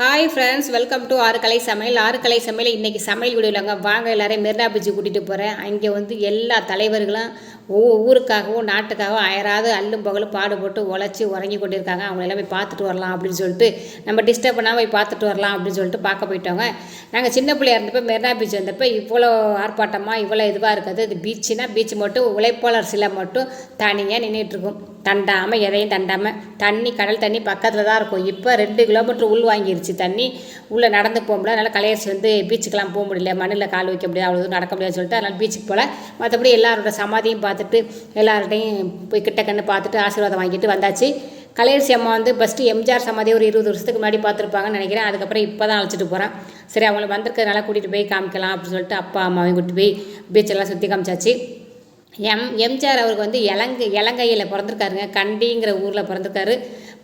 Hi friends welcome to ஆறு கலை சமையல். ஆறு கலை சமையல் இன்றைக்கி சமையல் வீடியோலங்க வாங்க எல்லாரையும் மெரினா பீச்சு கூட்டிகிட்டு போகிறேன் அங்கே வந்து எல்லா தலைவர்களும் ஊருக்காகவும் நாட்டுக்காகவும் அயராது அல்லும் பகலும் பாடுபட்டு உழைச்சி உறங்கி கொண்டிருக்காங்க. அவங்க எல்லாமே பார்த்துட்டு வரலாம் அப்படின்னு சொல்லிட்டு நம்ம டிஸ்டர்ப் பண்ணாமல் போய் பார்த்துட்டு வரலாம் அப்படின்னு சொல்லிட்டு பார்க்க போயிட்டோங்க நாங்கள் சின்ன பிள்ளையா இருந்தப்போ மெரினா பீச் வந்தப்போ இவ்வளோ ஆர்ப்பாட்டமாக இவ்வளோ இதுவாக இருக்காது இது பீச்சுனா பீச் மட்டும் உழைப்பாளர் சிலை மட்டும் தனியாக நின்றுட்டுருக்கும் தண்டாமல் எதையும் தண்டாமல் தண்ணி கடல் தண்ணி பக்கத்தில் தான் இருக்கும். இப்போ ரெண்டு கிலோமீட்டர் உள் வாங்கிருச்சு தண்ணி. உள்ளே நடந்து போக முடியல. அதனால் கலையரசி வந்து பீச்சுக்கெலாம் போக முடியல. மண்ணில் கால் வைக்க முடியாது. அவ்வளோ நடக்க முடியாதுன்னு சொல்லிட்டு அதனால் பீச்சுக்கு போகல மற்றபடி எல்லாரோட சமாதியும் பார்த்து பார்த்துட்டு எல்லார்ட்டையும் போய் கிட்ட கண்ணு பார்த்துட்டு ஆசீர்வாதம் வாங்கிட்டு வந்தாச்சு. கலையரசி அம்மா வந்து ஃபஸ்ட்டு எம்ஜிஆர் சமாதி ஒரு இருபது வருஷத்துக்கு முன்னாடி பார்த்துருப்பாங்கன்னு நினைக்கிறேன். அதுக்கப்புறம் இப்போ தான் அழைச்சிட்டு போகிறேன் சரி அவங்களை வந்திருக்கிறதுனால கூட்டிகிட்டு போய் காமிக்கலாம் அப்படின்னு சொல்லிட்டு அப்பா அம்மாவையும் கூட்டிட்டு போய் பீச்செல்லாம் சுற்றி காமிச்சாச்சு. எம் எம்ஜிஆர் அவருக்கு வந்து இலங்கை இலங்கையில் பிறந்திருக்காருங்க. கண்டிங்கிற ஊரில் பிறந்திருக்காரு.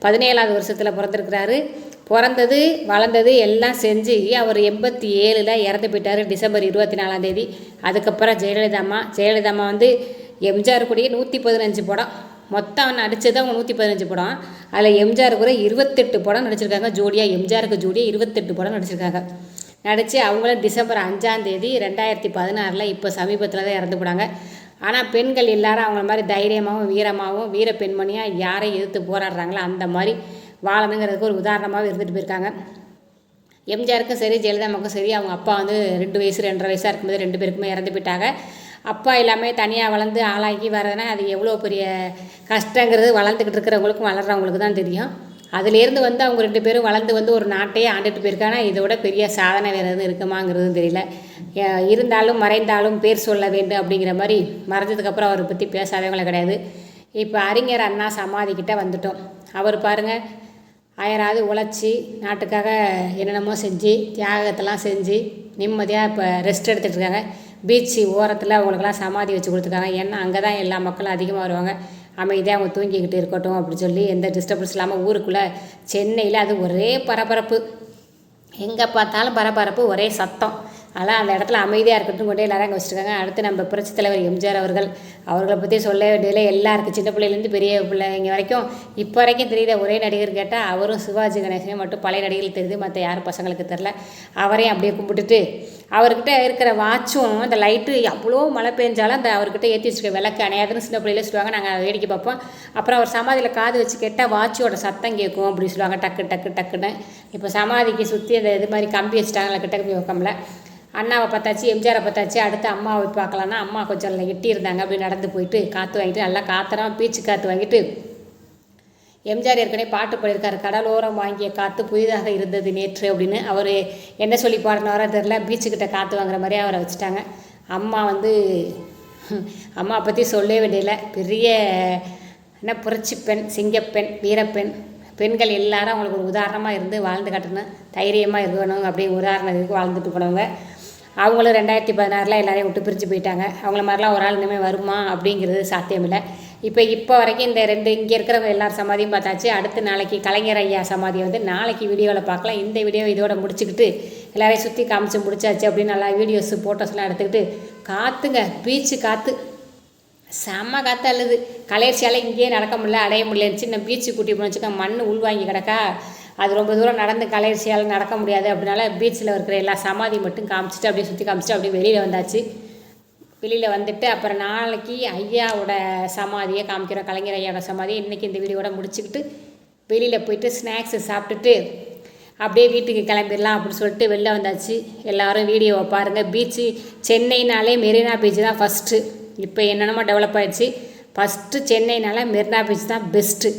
பதினேழாவது வருஷத்தில் பிறந்திருக்கிறாரு. பிறந்தது வளர்ந்தது எல்லாம் செஞ்சு அவர் எண்பத்தி ஏழில் இறந்து போயிட்டார் டிசம்பர் இருபத்தி நாலாம் தேதி. அதுக்கப்புறம் ஜெயலலிதா அம்மா ஜெயலலிதா அம்மா வந்து எம்ஜிஆர் கூடயே நூற்றி பதினஞ்சு படம். மொத்தம் நடித்தது அவங்க நூற்றி பதினஞ்சு படம். அதில் எம்ஜிஆர் கூட இருபத்தெட்டு படம் நடிச்சிருக்காங்க. ஜோடியாக எம்ஜிஆருக்கு ஜோடியாக இருபத்தெட்டு படம் நடிச்சிருக்காங்க. நடித்து அவங்களும் டிசம்பர் அஞ்சாந்தேதி ரெண்டாயிரத்தி பதினாறில் இப்போ சமீபத்தில் தான் இறந்து போனாங்க. ஆனால் பெண்கள் எல்லாரும் அவங்கள மாதிரி தைரியமாகவும் வீரமாகவும் வீர பெண்மணியாக யாரை எதிர்த்து போராடுறாங்களோ அந்த மாதிரி வாழணுங்கிறதுக்கு ஒரு உதாரணமாகவும் இருந்துட்டு போயிருக்காங்க. எம்ஜிஆருக்கும் சரி ஜெயலலிதாவுக்கும் சரி அவங்க அப்பா வந்து ரெண்டு வயசு ரெண்டரை வயசாக இருக்கும்போது ரெண்டு பேருக்குமே இறந்து போயிட்டாங்க. அப்பா எல்லாமே தனியாக வளர்ந்து ஆளாக்கி வர்றதுனா அது எவ்வளோ பெரிய கஷ்டங்கிறது வளர்ந்துக்கிட்டு இருக்கிறவங்களுக்கும் வளர்கிறவங்களுக்கு தான் தெரியும். அதுலேருந்து வந்து அவங்க ரெண்டு பேரும் வளர்ந்து வந்து ஒரு நாட்டையே ஆண்டுட்டு போயிருக்காங்க. இதோட பெரிய சாதனை வேறு எதுவும் இருக்குமாங்கிறதும் தெரியல. இருந்தாலும் மறைந்தாலும் பேர் சொல்ல வேண்டும் அப்படிங்கிற மாதிரி மறைஞ்சதுக்கப்புறம் அவரை பற்றி பேசாதவங்கள கிடையாது. இப்போ அறிஞர் அண்ணா சமாதிக்கிட்ட வந்துட்டோம். அவர் பாருங்கள் அயராது உழைச்சி நாட்டுக்காக என்னென்னமோ செஞ்சு தியாகத்தெல்லாம் செஞ்சு நிம்மதியாக இப்போ ரெஸ்ட் எடுத்துகிட்டு இருக்காங்க. பீச்சு ஓரத்தில் அவங்களுக்கெல்லாம் சமாதி வச்சு கொடுத்துருக்காங்க. ஏன்னா அங்கே தான் எல்லா மக்களும் அதிகமாக வருவாங்க. அமைதியாக அவங்க தூங்கிக்கிட்டு இருக்கட்டும் அப்படின்னு சொல்லி எந்த டிஸ்டர்பன்ஸ் இல்லாமல் ஊருக்குள்ளே சென்னையில் அது ஒரே பரபரப்பு. எங்கே பார்த்தாலும் பரபரப்பு ஒரே சத்தம். அதெல்லாம் அந்த இடத்துல அமைதியாக இருக்கட்டும் கொண்டே எல்லாரும் அங்கே வச்சுருக்காங்க. அடுத்து நம்ம புரட்சி தலைவர் எம்ஜிஆர் அவர்கள் அவர்களை பற்றி சொல்ல வேண்டியதில்லை எல்லாருக்கும் சின்ன பிள்ளைலேருந்து பெரிய பிள்ளைங்க வரைக்கும் இப்போ வரைக்கும் தெரியுத ஒரே நடிகர் கேட்டால் அவரும் சிவாஜி கணேசனையும் மட்டும் பழைய நடிகர்கள் தெரியுது மற்ற யாரும் பசங்களுக்கு தெரில அவரையும் அப்படியே கும்பிட்டுட்டு அவர்கிட்ட இருக்கிற வாட்சும் அந்த லைட்டு அவ்வளோ மழை பெஞ்சாலும் அந்த அவர்கிட்ட ஏற்றி வச்சுருக்க விளக்கு அணையாதுன்னு சின்ன பிள்ளையில சொல்லுவாங்க. நாங்கள் வேடிக்கை பார்ப்போம். அப்புறம் அவர் சமாதியில் காது வச்சு கேட்டால் வாட்சோட சத்தம் கேட்கும் அப்படின்னு சொல்லுவாங்க. டக்கு டக்கு டக்குன்னு. இப்போ சமாதிக்கு சுற்றி அந்த இது மாதிரி கம்பி வச்சுட்டாங்களா கிட்ட கம்பி வைக்கம்ல அண்ணாவை பார்த்தாச்சு எம்ஜிஆரை பார்த்தாச்சு அடுத்து அம்மாவை பார்க்கலான்னா அம்மா கொஞ்சம் எட்டி இருந்தாங்க அப்படி நடந்து போயிட்டு காற்று வாங்கிட்டு நல்லா காற்றுலாம் பீச்சு காற்று வாங்கிட்டு எம்ஜிஆர் ஏற்கனவே பாட்டு பாடியிருக்காரு. கடலோரம் வாங்கிய காற்று புதிதாக இருந்தது நேற்று அப்படின்னு அவர் என்ன சொல்லி பாடினாரோ தெரில பீச்சுக்கிட்ட காற்று வாங்குற மாதிரி அவரை வச்சுட்டாங்க. அம்மா வந்து அம்மா பற்றி சொல்லவே வேண்டியதில்லை. பெரிய என்ன புரட்சி பெண் சிங்கப்பெண் வீரப்பெண் பெண்கள் எல்லாரும் அவங்களுக்கு ஒரு உதாரணமாக இருந்து வாழ்ந்து காட்டணும் தைரியமாக இருக்கணும். அப்படியே உதாரணத்துக்கு வாழ்ந்துட்டு போனவங்க. அவங்களும் ரெண்டாயிரத்தி பதினாறில் எல்லாரையும் விட்டு பிரிஞ்சு போயிட்டாங்க. அவங்கள மாதிரிலாம் ஒரு ஆள் இனிமேல் வருமா அப்படிங்கிறது சாத்தியமில்லை. இப்போ இப்போ வரைக்கும் இந்த ரெண்டு இங்கே இருக்கிறவங்க எல்லார் சமாதியும் பார்த்தாச்சு. அடுத்து நாளைக்கு கலைஞர் ஐயா சமாதி வந்து நாளைக்கு வீடியோவில் பார்க்கலாம். இந்த வீடியோ இதோட முடிச்சுக்கிட்டு எல்லாரையும் சுற்றி காமிச்சு முடிச்சாச்சு அப்படின்னு நல்லா வீடியோஸ் ஃபோட்டோஸ்லாம் எடுத்துக்கிட்டு காற்றுங்க பீச்சு காற்று செம்ம காற்று அல்லது கலையர்ச்சியால் இங்கேயே நடக்க முடியல அடைய முடியல சின்ன பீச்சு கூட்டி போனச்சுக்கா மண் உள்வாங்கி கிடக்கா. அது ரொம்ப தூரம் நடந்து கலைசியால் நடக்க முடியாது அப்படினால பீச்சில் இருக்கிற எல்லா சமாதி மட்டும் காமிச்சிட்டு அப்படியே சுற்றி காமிச்சிட்டு அப்படியே வெளியில் வந்தாச்சு. வெளியில் வந்துட்டு அப்புறம் நாளைக்கு ஐயாவோட சமாதியை காமிக்கிறோம் கலைஞர் ஐயாவோட சமாதியை. இன்றைக்கி இந்த வீடியோட முடிச்சுக்கிட்டு வெளியில் போயிட்டு ஸ்நாக்ஸு சாப்பிட்டுட்டு அப்படியே வீட்டுக்கு கிளம்பிடலாம் அப்படின்னு சொல்லிட்டு வெளில வந்தாச்சு. எல்லோரும் வீடியோவை பாருங்கள் பீச்சு சென்னைனாலே மெரினா பீச் தான் ஃபஸ்ட்டு இப்போ என்னென்னமோ டெவலப் ஆகிடுச்சு ஃபஸ்ட்டு சென்னைனால மெரினா பீச் தான் பெஸ்ட்டு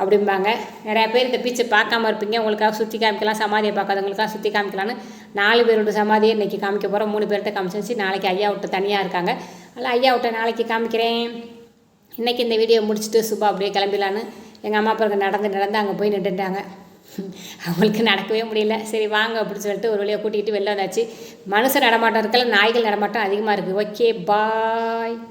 அப்படிம்பாங்க. நிறையா பேர் இந்த பீச்சை பார்க்காம இருப்பீங்க. உங்களுக்காக சுற்றி காமிக்கலாம் சமாதியை பார்க்காதவங்களுக்காக சுற்றி காமிக்கலான்னு நாலு பேரோட சமாதியை இன்றைக்கி காமிக்க போகிறோம் மூணு பேர்கிட்ட காமிச்சிருச்சு நாளைக்கு ஐயா விட்டு தனியாக இருக்காங்க. அதில் ஐயா விட்ட நாளைக்கு காமிக்கிறேன். இன்றைக்கி இந்த வீடியோ முடிச்சுட்டு சுபா அப்படியே கிளம்பிடலான்னு எங்கள் அம்மா அப்பாவுக்கு நடந்து நடந்து அங்கே போய் நின்றுட்டாங்க. அவங்களுக்கு நடக்கவே முடியல. சரி வாங்க அப்படின்னு சொல்லிட்டு ஒரு வழியாக கூட்டிகிட்டு வெளில வந்தாச்சு. மனுஷன் நடமாட்டம் இருக்கல நாய்கள் நடமாட்டம் அதிகமாக இருக்குது ஓகே பாய்